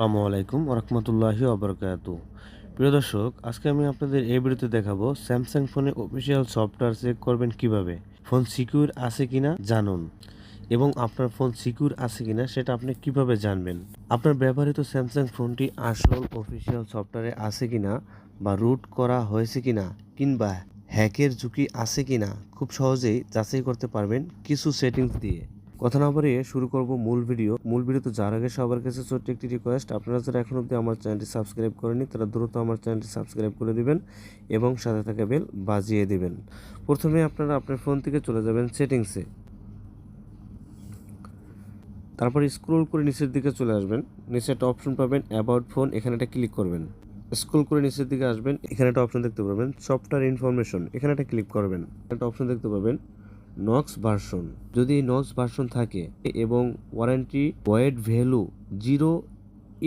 আসসালামু আলাইকুম রহমতুল্লাহি অবরকাত প্রিয় দর্শক, আজকে আমি আপনাদের এই ভিডিওতে দেখাবো স্যামসাং ফোনে অফিসিয়াল সফটওয়্যার চেক করবেন কীভাবে। ফোন সিকিউর আছে কিনা জানুন। এবং আপনার ফোন সিকিউর আছে কিনা সেটা আপনি কীভাবে জানবেন। আপনার ব্যবহৃত স্যামসাং ফোনটি আসল অফিসিয়াল সফটওয়্যারে আছে কিনা বা রুট করা হয়েছে কিনা কিংবা হ্যাকের ঝুঁকি আছে কিনা খুব সহজেই যাচাই করতে পারবেন কিছু সেটিংস দিয়ে। কথা না বাড়িয়ে শুরু করব মূল ভিডিও। মূল ভিডিও তো যার আগে সবার কাছে ছোট্ট একটি রিকোয়েস্ট আপনারা যারা এখন অবধি আমার চ্যানেলটি সাবস্ক্রাইব করেনি তারা দ্রুত আমার চ্যানেলটি সাবস্ক্রাইব করে দিবেন এবং সাথে থাকা বেল বাজিয়ে দিবেন। প্রথমে আপনারা আপনার ফোন থেকে চলে যাবেন সেটিংসে তারপর স্ক্রোল করে নিচের দিকে চলে আসবেন। নিচে একটা অপশন পাবেন অ্যাবাউট ফোন এখানে একটা ক্লিক করবেন। স্ক্রোল করে নিচের দিকে আসবেন, এখানে একটা অপশন দেখতে পাবেন সফটওয়্যার ইনফরমেশন এখানে একটা ক্লিক করবেন। একটা অপশন দেখতে পাবেন নক্স ভার্সন যদি নক্স ভার্সন থাকে এবং warranty void value zero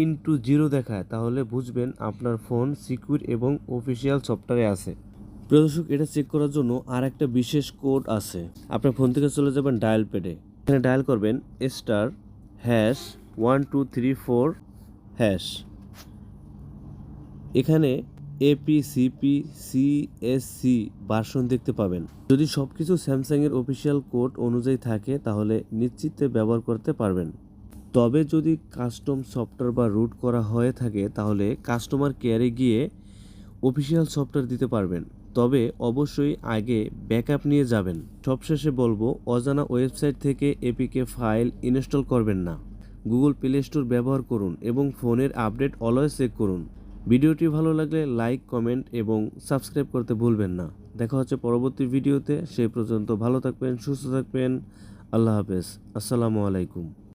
into zero দেখায়, তাহলে বুঝবেন আপনার ফোন সিকিউর এবং অফিসিয়াল সফটওয়্যারে আছে। প্রিয় দর্শক, এটা চেক করার জন্য আর একটা বিশেষ কোড আছে। আপনার ফোন থেকে চলে যাবেন ডায়াল প্যাডে এখানে ডায়াল করবেন star hash one two three four hash এখানে এপি সিপি সিএসসি ভার্সন দেখতে পাবেন। যদি সব কিছু স্যামসাংয়ের অফিসিয়াল কোড অনুযায়ী থাকে, তাহলে নিশ্চিতে ব্যবহার করতে পারবেন। তবে যদি কাস্টম সফটওয়্যার বা রুট করা হয়ে থাকে, তাহলে কাস্টমার কেয়ারে গিয়ে অফিসিয়াল সফটওয়্যার দিতে পারবেন। তবে অবশ্যই আগে ব্যাকআপ নিয়ে যাবেন। সবশেষে বলব, অজানা ওয়েবসাইট থেকে এপিকে ফাইল ইনস্টল করবেন না। গুগল প্লে স্টোর ব্যবহার করুন এবং ফোনের আপডেট অলওয়েজ চেক করুন। ভিডিওটি ভালো লাগলে লাইক, কমেন্ট এবং সাবস্ক্রাইব করতে ভুলবেন না। দেখা হচ্ছে পরবর্তী ভিডিওতে। সেই পর্যন্ত ভালো থাকবেন, সুস্থ থাকবেন। আল্লাহ হাফেজ। আসসালামু আলাইকুম।